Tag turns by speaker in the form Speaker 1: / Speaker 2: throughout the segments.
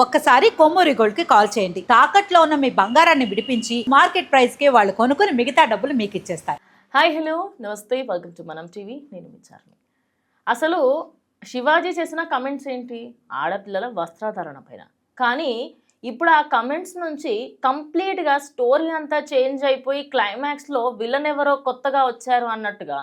Speaker 1: ఒక్కసారి కొమ్మూరి గోల్డ్కి కాల్ చేయండి. తాకట్లో ఉన్న మీ బంగారాన్ని విడిపించి మార్కెట్ ప్రైస్కి వాళ్ళు కొనుక్కుని మిగతా డబ్బులు మీకు ఇచ్చేస్తారు.
Speaker 2: హాయ్ హలో నమస్తే. వెల్కమ్ టు మనం టీవీ నేను విచారణి అసలు శివాజీ చేసిన కమెంట్స్ ఏంటి? ఆడపిల్లల వస్త్రధారణ పైన. కానీ ఇప్పుడు ఆ కమెంట్స్ నుంచి కంప్లీట్గా స్టోరీ అంతా చేంజ్ అయిపోయి క్లైమాక్స్లో విలన్ ఎవరో కొత్తగా వచ్చారు అన్నట్టుగా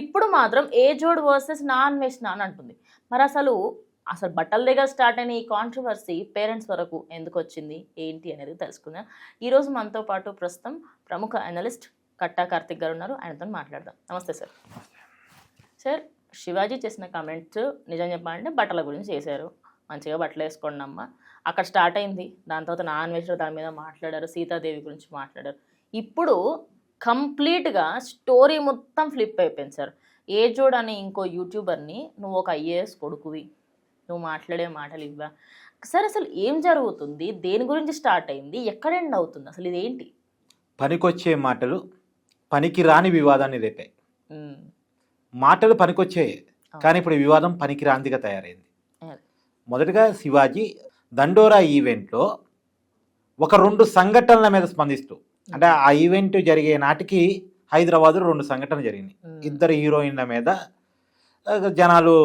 Speaker 2: ఇప్పుడు మాత్రం ఏజోడ్ వర్సెస్ నాన్ వెజ్ అని అంటుంది. మరి అసలు అసలు బట్టల దగ్గర స్టార్ట్ అయిన ఈ కాంట్రవర్సీ పేరెంట్స్ వరకు ఎందుకు వచ్చింది ఏంటి అనేది తెలుసుకుందాం. ఈరోజు మనతో పాటు ప్రస్తుతం ప్రముఖ అనలిస్ట్ కట్టా కార్తిక్ గారు ఉన్నారు. ఆయనతో మాట్లాడదాం. నమస్తే సార్. సార్ శివాజీ చేసిన కామెంట్స్ నిజం చెప్పాలంటే బట్టల గురించి చేశారు. మంచిగా బట్టలు వేసుకోండి అమ్మ. అక్కడ స్టార్ట్ అయింది. దాని తర్వాత నాన్ వెజ్ దాని మీద మాట్లాడారు. సీతాదేవి గురించి మాట్లాడారు. ఇప్పుడు కంప్లీట్గా స్టోరీ మొత్తం ఫ్లిప్ అయిపోయింది సార్. ఏ జోడ్ అనే ఇంకో యూట్యూబర్ని నువ్వు ఒక ఐఏఎస్ కొడుకువి. నువ్వు మాట్లాడే మాటలు ఇవ్వా. సార్ అసలు ఏం జరుగుతుంది? దేని గురించి స్టార్ట్ అయింది? ఎక్కడ ఎండ్ అవుతుంది? అసలు ఇదేంటి?
Speaker 3: పనికొచ్చే మాటలు పనికి రాని వివాదాన్ని రేపాయి. మాటలు పనికొచ్చాయి కానీ ఇప్పుడు వివాదం పనికి రాందిగా తయారైంది. మొదటగా శివాజీ దండోరా ఈవెంట్లో ఒక రెండు సంఘటనల మీద స్పందిస్తూ అంటే ఆ ఈవెంట్ జరిగే నాటికి హైదరాబాద్లో రెండు సంఘటనలు జరిగినాయి. ఇద్దరు హీరోయిన్ల మీద జనాలు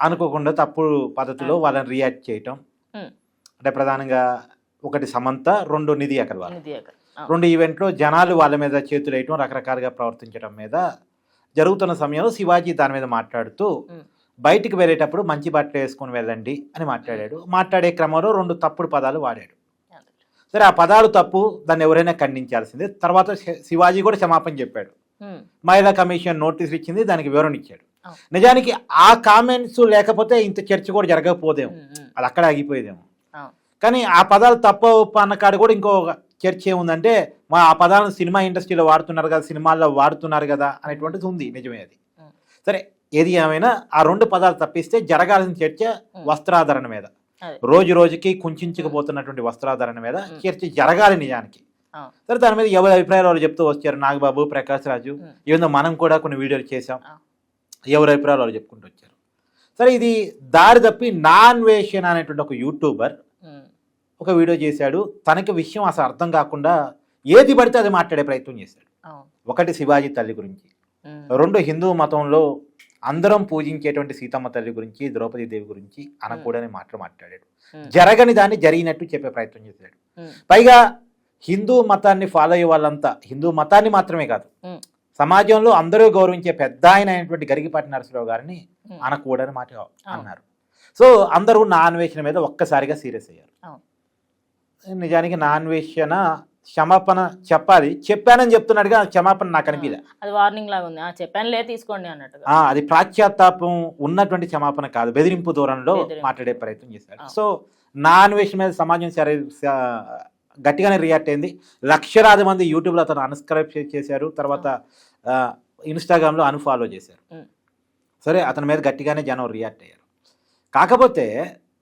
Speaker 3: అనుకోకుండా తప్పుడు పద్ధతిలో వాళ్ళని రియాక్ట్ చేయటం. అంటే ప్రధానంగా ఒకటి సమంత రెండు నిధి అగర్వాల్.
Speaker 2: ఆ,
Speaker 3: రెండు ఈవెంట్లో జనాలు వాళ్ళ మీద చేతులు వేయటం రకరకాలుగా ప్రవర్తించడం మీద జరుగుతున్న సమయంలో శివాజీ దాని మీద మాట్లాడుతూ. బయటికి వెళ్ళేటప్పుడు మంచి బట్టలు వేసుకొని వెళ్ళండి అని మాట్లాడాడు. మాట్లాడే క్రమంలో రెండు తప్పుడు పదాలు వాడాడు. సరే ఆ పదాలు తప్పు దాన్ని ఎవరైనా ఖండించాల్సిందే. తర్వాత శివాజీ కూడా క్షమాపణ చెప్పాడు. మహిళా కమిషన్ నోటీసులు ఇచ్చింది దానికి వివరణ ఇచ్చాడు. నిజానికి ఆ కామెంట్స్ లేకపోతే ఇంత చర్చ కూడా జరగకపోదేమో అది అక్కడ ఆగిపోయేదేమో. కానీ ఆ పదాలు తప్ప అన్న కాడ కూడా ఇంకో చర్చ ఏముందంటే మా ఆ పదాలను సినిమా ఇండస్ట్రీలో వాడుతున్నారు కదా సినిమాల్లో వాడుతున్నారు కదా అనేటువంటిది ఉంది నిజమే అది. సరే ఏది ఏమైనా ఆ రెండు పదాలు తప్పిస్తే జరగాల్సిన చర్చ. వస్త్రాధరణ మీద. రోజు రోజుకి కుంచుకుపోతున్నటువంటి వస్త్రాధరణ మీద. చర్చ జరగాలి నిజానికి. సరే దాని మీద ఎవరి అభిప్రాయాలు చెప్తూ వచ్చారు నాగబాబు ప్రకాష్ రాజు. ఏదో మనం కూడా కొన్ని వీడియోలు చేసాం. ఎవరి అభిప్రాయాలు వాళ్ళు చెప్పుకుంటూ వచ్చారు. సరే ఇది దారి తప్పి నాన్ వేషన్ అనేటువంటి ఒక యూట్యూబర్ ఒక వీడియో చేశాడు. తనకి విషయం అసలు అర్థం కాకుండా ఏది పడితే అది మాట్లాడే ప్రయత్నం చేశాడు. ఒకటి శివాజీ తల్లి గురించి రెండు హిందూ మతంలో అందరం పూజించేటువంటి సీతమ్మ తల్లి గురించి ద్రౌపది దేవి గురించి అనకూడని మాటలు మాట్లాడాడు. జరగని దాన్ని జరిగినట్టు చెప్పే ప్రయత్నం చేశాడు. పైగా హిందూ మతాన్ని ఫాలో అయ్యే వాళ్ళంతా హిందూ మతాన్ని మాత్రమే కాదు. సమాజంలో అందరూ గౌరవించే పెద్ద ఆయన అయినటువంటి గరిగిపాటి నరసరావు గారిని. అనకూడని మాట అన్నారు సో అందరూ నా అన్వేషణ మీద ఒక్కసారిగా సీరియస్ అయ్యారు. నిజానికి నా అన్వేషణ క్షమాపణ చెప్పాలి చెప్పానని చెప్తున్నాడుగా క్షమాపణ నాకు అనిపించలే
Speaker 2: అది వార్నింగ్ లాగా ఉంది ఆ చెప్పానులే తీసుకోండి అన్నట్టుగా
Speaker 3: ఆ, అది ప్రాచ్యాత్తాపం ఉన్నటువంటి క్షమాపణ కాదు బెదిరింపు దూరంలో. మాట్లాడే ప్రయత్నం చేశాడు. సో నా అన్వేషణ మీద సమాజం సరే గట్టిగానే రియాక్ట్ అయింది లక్షలాది మంది యూట్యూబ్లో అతను అన్స్క్రైబ్ చేశారు తర్వాత ఇన్స్టాగ్రామ్లో అన్ఫాలో చేశారు. సరే అతని మీద గట్టిగానే జనం రియాక్ట్ అయ్యారు కాకపోతే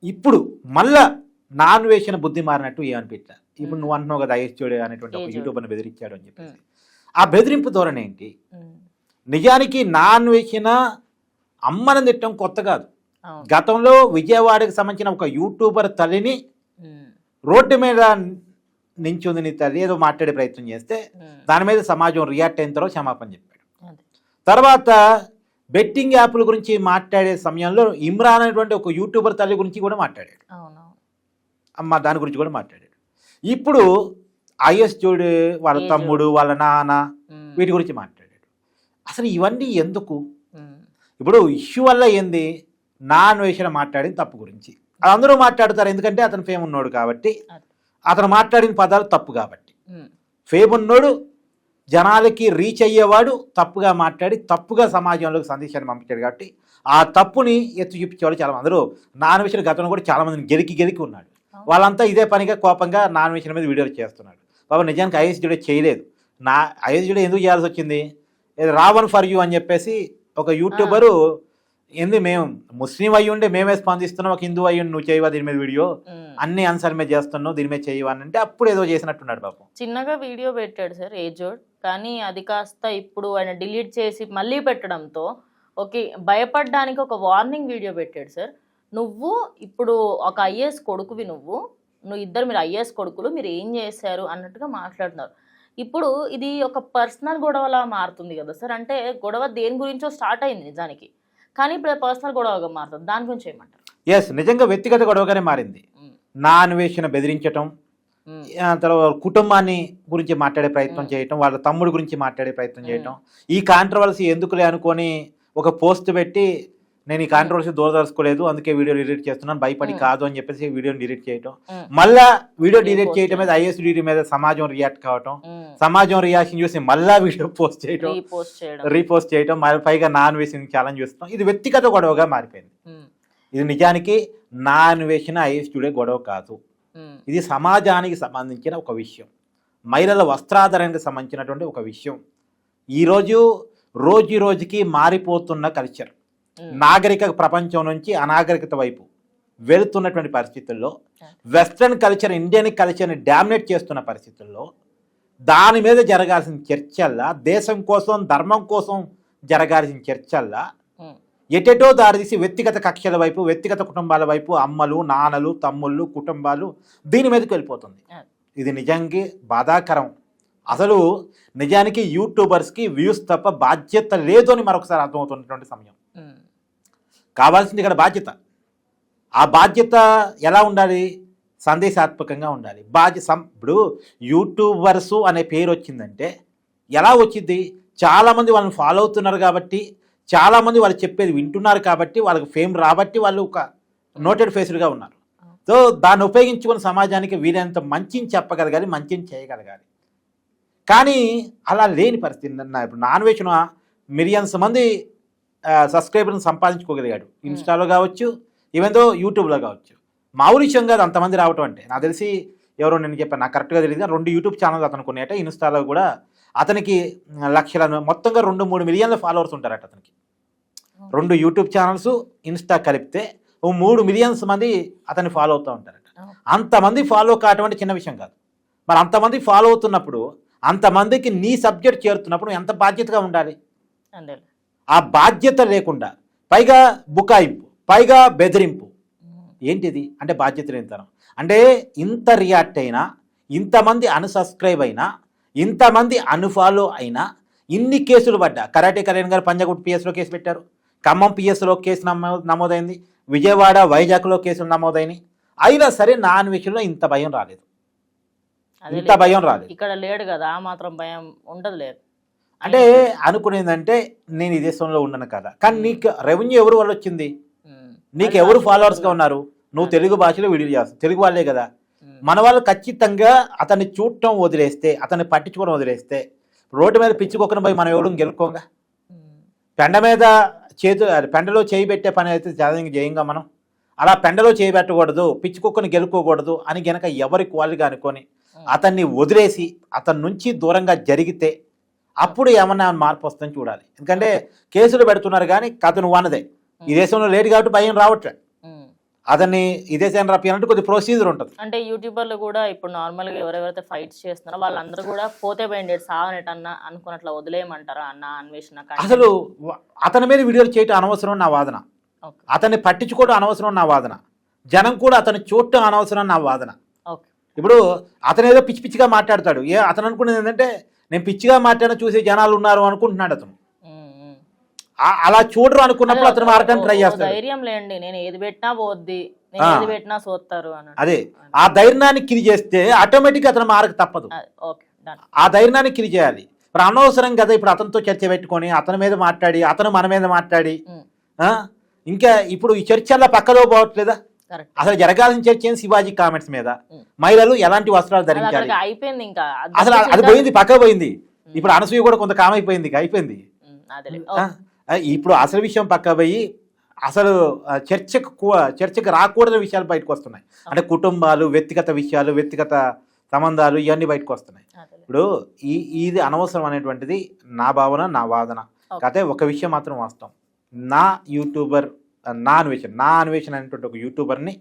Speaker 3: ఇప్పుడు మళ్ళా నా అన్వేషణ బుద్ధి మారినట్టు ఏమనిపించా ఇప్పుడు. నువ్వు అంటున్నావు కదా ఐఎస్చోడే అనేటువంటి ఒక. యూట్యూబర్ని బెదిరించాడు అని చెప్పేసి. ఆ బెదిరింపు ధోరణి ఏంటి నిజానికి నాన్ వేసిన అమ్మని తిట్టడం కొత్త కాదు. గతంలో విజయవాడకి సంబంధించిన ఒక యూట్యూబర్ తల్లిని రోడ్డు మీద నించుంది నీ తల్లి ఏదో మాట్లాడే ప్రయత్నం చేస్తే దాని మీద సమాజం రియాక్ట్ అయిన తర్వాత క్షమాపణ చెప్పాడు. తర్వాత బెట్టింగ్ యాప్ల గురించి మాట్లాడే సమయంలో ఇమ్రాన్ అనేటువంటి ఒక యూట్యూబర్ తల్లి గురించి కూడా మాట్లాడాడు. అమ్మ దాని గురించి కూడా మాట్లాడాడు. ఇప్పుడు ఐఎస్ చూడు వాళ్ళ. తమ్ముడు వాళ్ళ నాన్న వీటి గురించి మాట్లాడాడు. అసలు ఇవన్నీ ఎందుకు? ఇప్పుడు ఇష్యూ వల్ల ఏంది? నా అన్వేషణ మాట్లాడిన తప్పు గురించి. అది అందరూ మాట్లాడతారు ఎందుకంటే అతను ఫేమ్ ఉన్నాడు కాబట్టి. అతను మాట్లాడిన పదాలు తప్పు కాబట్టి. ఉన్నోడు జనాలకి రీచ్ అయ్యేవాడు తప్పుగా మాట్లాడి తప్పుగా సమాజంలోకి సందేశాన్ని పంపించాడు కాబట్టి ఆ తప్పుని ఎత్తు చూపించేవాడు చాలా అందరూ నా అన్వేషణ గతంలో కూడా చాలా మందిని గెలికి గెలికి ఉన్నాడు. వాళ్ళంతా ఇదే పనిగా కోపంగా నా అన్వేషణ మీద వీడియోలు చేస్తున్నాడు బాబా నిజానికి ఐఎస్ జుడే చేయలేదు. నా ఐఎస్ జుడే ఎందుకు చేయాల్సి వచ్చింది? రావణ్ ఫర్ యూ అని చెప్పేసి ఒక యూట్యూబరు ఏంది మేము ముస్లిం అయ్యి ఉండే మేమే స్పందిస్తున్నాం ఒక హిందూ అయ్యి నువ్వు చేయవా దీని మీద వీడియో. అన్ని ఆన్సర్ మీద చేస్తున్నావు దీని మీద చేయవా అని అంటే అప్పుడు ఏదో చేసినట్టున్నాడు పాపం.
Speaker 2: చిన్నగా వీడియో పెట్టాడు సార్ ఏజోడ్. కానీ అది కాస్త ఇప్పుడు ఆయన డిలీట్ చేసి మళ్ళీ పెట్టడంతో ఓకే భయపడడానికి ఒక వార్నింగ్ వీడియో పెట్టాడు సార్. నువ్వు ఇప్పుడు ఒక ఐఏఎస్ కొడుకువి నువ్వు నువ్వు ఇద్దరు మీరు ఐఏఎస్ కొడుకులు మీరు ఏం చేశారు అన్నట్టుగా మాట్లాడుతున్నారు. ఇప్పుడు ఇది ఒక పర్సనల్ గొడవలా మారుతుంది కదా సార్. అంటే గొడవ దేని గురించో స్టార్ట్ అయింది నిజానికి. కానీ ఇప్పుడు పర్సనల్ గొడవగా మారుతుంది. దాని గురించి ఏమంటారు?
Speaker 3: ఎస్ నిజంగా వ్యక్తిగత గొడవగానే మారింది. నా అన్వేషణ బెదిరించటం తర్వాత కుటుంబాన్ని గురించి మాట్లాడే ప్రయత్నం. చేయటం వాళ్ళ తమ్ముడు గురించి మాట్లాడే ప్రయత్నం చేయటం. ఈ కాంట్రవర్సీ ఎందుకులే అనుకొని ఒక పోస్ట్ పెట్టి నేను ఈ కాంట్రవర్సీ దూరదలుచుకోలేదు అందుకే వీడియో డిలీట్ చేస్తున్నాను భయపడి. కాదు అని చెప్పేసి వీడియోని డిలీట్ చేయటం. మళ్ళా వీడియో డిలీట్ చేయటం మీద ఐఎస్ డిడి మీద సమాజం రియాక్ట్ కావటం సమాజం రియాక్షన్ చూసి మళ్ళా వీడియో పోస్ట్ చేయటం
Speaker 2: రీపోస్ట్ చేయడం.
Speaker 3: చేయటం మరి పైగా నా అన్వేషణ ఛాలెంజ్ చేస్తాం ఇది వ్యక్తిగత గొడవగా మారిపోయింది. ఇది నిజానికి నా అన్వేషణ ఐఎస్ టుడే గొడవ కాదు. ఇది సమాజానికి సంబంధించిన ఒక విషయం. మహిళల వస్త్రాధరణకు సంబంధించినటువంటి ఒక విషయం. ఈరోజు రోజు రోజుకి మారిపోతున్న కల్చర్ నాగరిక ప్రపంచం నుంచి అనాగరికత వైపు వెళుతున్నటువంటి పరిస్థితుల్లో. వెస్ట్రన్ కల్చర్ ఇండియన్ కల్చర్ని డామినేట్ చేస్తున్న పరిస్థితుల్లో దాని మీద జరగాల్సిన చర్చల్లా దేశం కోసం ధర్మం కోసం జరగాల్సిన చర్చల్లా ఎటెటో దారితీసి వ్యక్తిగత కక్షల వైపు వ్యక్తిగత కుటుంబాల వైపు అమ్మలు నాన్నలు తమ్ముళ్ళు కుటుంబాలు దీని మీదకి వెళ్ళిపోతుంది. ఇది నిజంగా బాధాకరం. అసలు నిజానికి యూట్యూబర్స్కి వ్యూస్ తప్ప బాధ్యత లేదు అని మరొకసారి అర్థమవుతున్నటువంటి సమయం. కావాల్సింది ఇక్కడ బాధ్యత. ఆ బాధ్యత ఎలా ఉండాలి? సందేశాత్మకంగా ఉండాలి. బాధ్య సం ఇప్పుడు యూట్యూబర్సు అనే పేరు వచ్చిందంటే ఎలా వచ్చింది చాలామంది వాళ్ళని ఫాలో అవుతున్నారు కాబట్టి చాలామంది వాళ్ళు చెప్పేది వింటున్నారు కాబట్టి వాళ్ళకి ఫేమ్ రాబట్టి వాళ్ళు ఒక నోటెడ్ ఫేస్డ్గా ఉన్నారు. సో దాన్ని ఉపయోగించుకుని సమాజానికి వీలైనంత మంచిని చెప్పగలగాలి మంచిని చేయగలగాలి. కానీ అలా లేని పరిస్థితి. నా ఇప్పుడు నాన్ వెజ్ను మిలియన్స్ మంది సబ్స్క్రైబర్ని సంపాదించుకోగలిగాడు. ఇన్స్టాలో కావచ్చు ఈవెందో యూట్యూబ్లో కావచ్చు. మామూలు విషయం కాదు అంతమంది రావటం అంటే నాకు తెలిసి ఎవరో నేను చెప్పాను నాకు కరెక్ట్గా తెలియదు కానీ రెండు యూట్యూబ్ ఛానల్ అతనికి ఉన్నాయట ఇన్స్టాలో కూడా అతనికి లక్షల మొత్తంగా రెండు మూడు మిలియన్ల ఫాలోవర్స్ ఉంటారట అతనికి. రెండు యూట్యూబ్ ఛానల్స్ ఇన్స్టా కలిపితే ఓ మూడు మిలియన్స్ మంది అతన్ని ఫాలో అవుతూ ఉంటారట. అంతమంది ఫాలో కావటం అంటే చిన్న విషయం కాదు. మరి అంతమంది ఫాలో అవుతున్నప్పుడు అంతమందికి నీ సబ్జెక్ట్ చేరుతున్నప్పుడు ఎంత బాధ్యతగా ఉండాలి? ఆ బాధ్యత లేకుండా పైగా బుకాయింపు పైగా బెదిరింపు. ఏంటిది? అంటే బాధ్యత లేనితనం అంటే ఇంత రియాక్ట్ అయినా ఇంతమంది అన్సబ్స్క్రైబ్ అయినా ఇంతమంది అన్ఫాలో అయినా ఇన్ని కేసులు పడ్డా. కరాటే కళ్యాణ్ గారు పంజాగుట్ పిఎస్లో కేసు పెట్టారు. ఖమ్మం పిఎస్లో కేసు నమో నమోదైంది. విజయవాడ వైజాగ్లో కేసులు నమోదైనాయి. అయినా సరే నా అన్వేషణలో ఇంత భయం రాలేదు. ఇంత. భయం రాలేదు.
Speaker 2: ఇక్కడ లేడు కదా ఆ మాత్రం భయం ఉండదు లేదు.
Speaker 3: అంటే అనుకునేదంటే నేను ఈ దేశంలో ఉండను కదా. కానీ నీకు రెవెన్యూ ఎవరు వల్ల వచ్చింది నీకు ఎవరు. ఫాలోవర్స్గా ఉన్నారు? నువ్వు తెలుగు భాషలో వీడియో చేస్తావు తెలుగు వాళ్ళే కదా. మన వాళ్ళు ఖచ్చితంగా అతన్ని చూడటం వదిలేస్తే అతన్ని పట్టించుకోవడం వదిలేస్తే రోడ్డు మీద పిచ్చుకొక్కను పోయి మనం ఎవరు గెలుకోగా
Speaker 2: ఉమ్,
Speaker 3: పెండ మీద చేతు పెండలో చేయి పెట్టే పని అయితే జాతీయంగా చేయంగా మనం. అలా పెండలో చేయి పెట్టకూడదు పిచ్చుకొక్కను గెలుకోకూడదు అని గనక ఎవరి క్వాలిగా అనుకొని అతన్ని వదిలేసి అతని నుంచి దూరంగా జరిగితే అప్పుడు ఏమన్నా మార్పు వస్తుందని చూడాలి. ఎందుకంటే కేసులు పెడుతున్నారు కానీ కథ నువ్వు అన్నదే. ఈ దేశంలో లేడు కాబట్టి భయం రావట్లే. అతన్ని ఈ దేశాన్ని రప్పియాలంటే కొద్ది ప్రొసీజర్ ఉంటుంది.
Speaker 2: అంటే యూట్యూబర్లు కూడా ఇప్పుడు నార్మల్గా ఎవరెవరైతే ఫైట్స్ చేస్తున్నారో వాళ్ళందరూ కూడా పోతే పోయింది సాగనట్టు అన్న అనుకున్నట్ల వదిలేయమంటారా అన్న అన్వేషణ?
Speaker 3: అసలు అతని మీద వీడియోలు చేయటం అనవసరం నా వాదన. అతన్ని పట్టించుకోవడం అనవసరం నా వాదన. జనం కూడా అతన్ని చూడటం అనవసరం నా వాదన. ఇప్పుడు అతను ఏదో పిచ్చి పిచ్చిగా మాట్లాడతాడు. ఏ అతను అనుకునేది ఏంటంటే నేను పిచ్చిగా మాట్లాడిన చూసే జనాలు ఉన్నారు అనుకుంటున్నాడు అతను. అలా చూడరు అనుకున్నప్పుడు అతను మారటానికి ట్రై చేస్తాడు.
Speaker 2: ధైర్యం లేండి నేను ఏది పెట్టినా పోద్ది. ఏది పెట్టినా
Speaker 3: అదే ఆ ధైర్యాన్ని కిరి చేస్తే ఆటోమేటిక్ అతను మారక తప్పదు. ఆ ధైర్యాన్ని కిరి చేయాలి. ఇప్పుడు అనవసరం కదా ఇప్పుడు అతనితో చర్చ పెట్టుకొని అతని మీద మాట్లాడి అతను మన మీద మాట్లాడి? ఇంకా ఇప్పుడు ఈ చర్చ అలా పక్కలో పోవట్లేదా? అసలు జరగాల్సిన చర్చ శివాజీ కామెంట్స్ మీద.
Speaker 2: ఉమ్.
Speaker 3: మహిళలు ఎలాంటి వస్త్రాలు ధరించాలి?
Speaker 2: అయిపోయింది ఇంకా.
Speaker 3: అసలు అది పోయింది పక్క పోయింది. ఇప్పుడు అనసూయ కూడా కొంత కామైపోయింది అయిపోయింది ఆ, ఇప్పుడు అసలు విషయం పక్క పోయి అసలు చర్చకు చర్చకు రాకూడని విషయాలు బయటకు వస్తున్నాయి. అంటే కుటుంబాలు వ్యక్తిగత విషయాలు వ్యక్తిగత సంబంధాలు ఇవన్నీ బయటకు వస్తున్నాయి. ఇప్పుడు ఈ ఇది అనవసరం అనేటువంటిది నా భావన నా వాదన. కాకపోతే ఒక విషయం మాత్రం వాస్తవం. నా యూట్యూబర్ నా అన్వేషణ నా అన్వేషణ అనేటువంటి ఒక యూట్యూబర్ని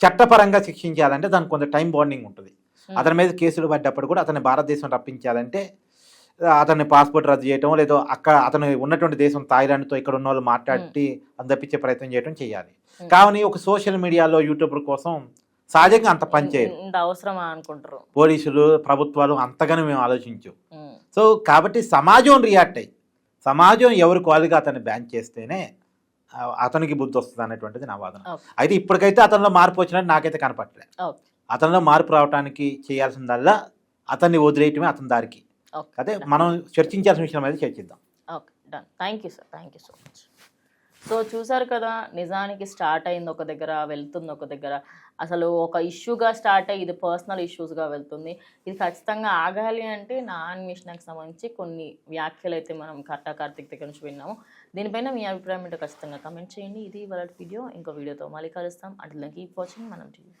Speaker 3: చట్టపరంగా శిక్షించాలంటే దానికి కొంత టైం బాండింగ్ ఉంటుంది.
Speaker 2: Hmm.
Speaker 3: అతని మీద కేసులు పడ్డప్పుడు కూడా అతన్ని భారతదేశం రప్పించాలంటే అతన్ని పాస్పోర్ట్ రద్దు చేయటం లేదా అక్కడ అతను ఉన్నటువంటి దేశం థాయిలాండ్తో ఇక్కడ ఉన్న వాళ్ళు మాట్లాడి అని తప్పించే ప్రయత్నం చేయడం చేయాలి.
Speaker 2: Hmm.
Speaker 3: కావని ఒక సోషల్ మీడియాలో యూట్యూబర్ కోసం సహజంగా అంత పని చేయరు.
Speaker 2: ఇంత అవసరమా అనుకుంటారు?
Speaker 3: పోలీసులు ప్రభుత్వాలు అంతగానే మేము ఆలోచించు. సో కాబట్టి సమాజం రియాక్ట్ అయ్యి సమాజం ఎవరి క్వాలిగా అతన్ని బ్యాన్ చేస్తేనే అతనికి బుద్ధి వస్తుంది అనేటువంటిది నా వాదన. అయితే ఇప్పటికైతే అతనిలో మార్పు వచ్చినట్టు నాకైతే కనపట్లే అతనిలో మార్పు రావడానికి చేయాల్సిందల్లా అతన్ని వదిలేయటమే అతని దారికి. అదే మనం చర్చించాల్సిన విషయం అయితే చర్చిద్దాం.
Speaker 2: Okay. Done. Thank you sir. Thank you so much. So చూసారు కదా నిజానికి స్టార్ట్ అయింది ఒక దగ్గర వెళ్తుంది ఒక దగ్గర. అసలు ఒక ఇష్యూగా స్టార్ట్ అయ్యి ఇది పర్సనల్ ఇష్యూస్గా వెళ్తుంది. ఇది ఖచ్చితంగా ఆగాలి అంటే నా అన్వేషణకు సంబంధించి కొన్ని వ్యాఖ్యలు అయితే మనం కట్టా కార్తిక్ దగ్గర నుంచి విన్నాము. దీనిపైన మీ అభిప్రాయం ఏంటో ఖచ్చితంగా కమెంట్ చేయండి. ఇది వాళ్ళ వీడియో. ఇంకో వీడియోతో మళ్ళీ కలుస్తాం. అట్లా కీప్ వాచింగ్ మనం టీవీ